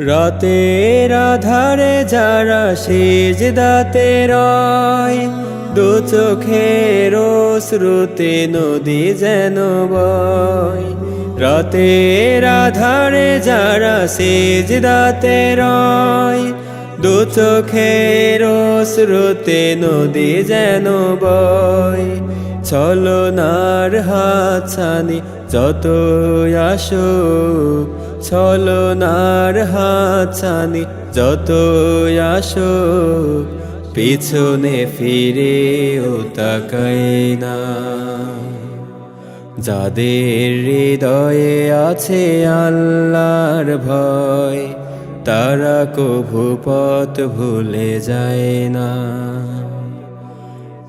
রাতের আধারে যারা সেজ দাতে রয়, দু চোখের শ্রুতে নদী যেন বয়। রাতের আধারে যারা সেজ দাতে রয়, দু চোখের শ্রুতে নদী যেন বয়। ছলনার হাত ছানি যত আসুক ছলনার হাত ছানি যত আসুক, পিছনে ফিরে ও তাকাই না। যাদের হৃদয়ে আছে আল্লাহর ভয়, তারা কভু পথ ভুলে যায় না।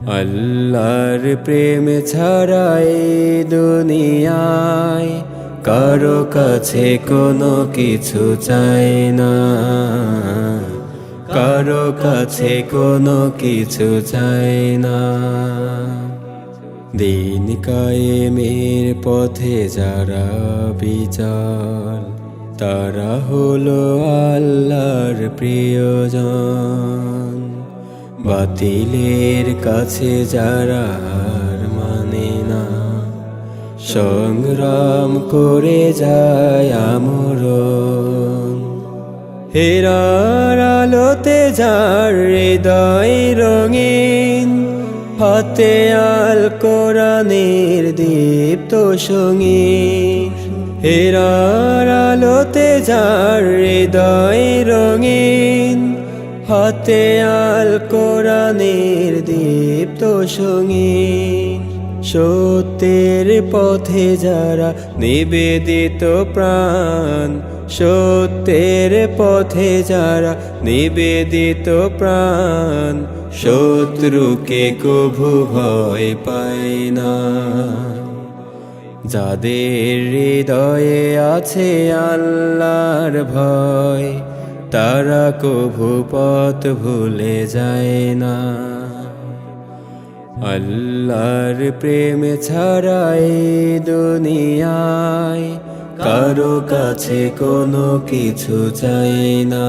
আল্লাহর প্রেম ছাড়াই দুনিয়ায় কারও কাছে কোনো কিছু চাই না। কারও কাছে কোনো কিছু চাই না। দিন কায়েমের পথে যারা বিচার, তারা হলো আল্লাহর প্রিয়জন। বাতিলের কাছে যারা হার মানে না, সংগ্রাম করে যায় আমরণ। হেরার আলোতে যার হৃদয় রঙিন হাতে আল কোরআনের দীপ্ত সঙ্গীন। হেরার আলোতে যার হৃদয় রঙিন হাতে আল কোরআনের দীপ্ত সঙ্গীন, সত্যের পথে যারা নিবেদিত প্রাণ, সত্যের পথে যারা নিবেদিত প্রাণ, শত্রুকে কভু ভয় পায় না। যাদের হৃদয়ে আছে আল্লাহর ভয় তারা কভু ভুলে যায় না। আল্লাহর প্রেম ছাড়াই দুনিয়ায় কারও কাছে কোনো কিছু চাই না।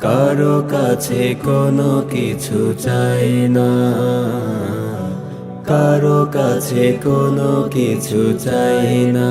কারও কাছে কোনো কিছু চাই না। কারও কাছে কোনো কিছু চাই না।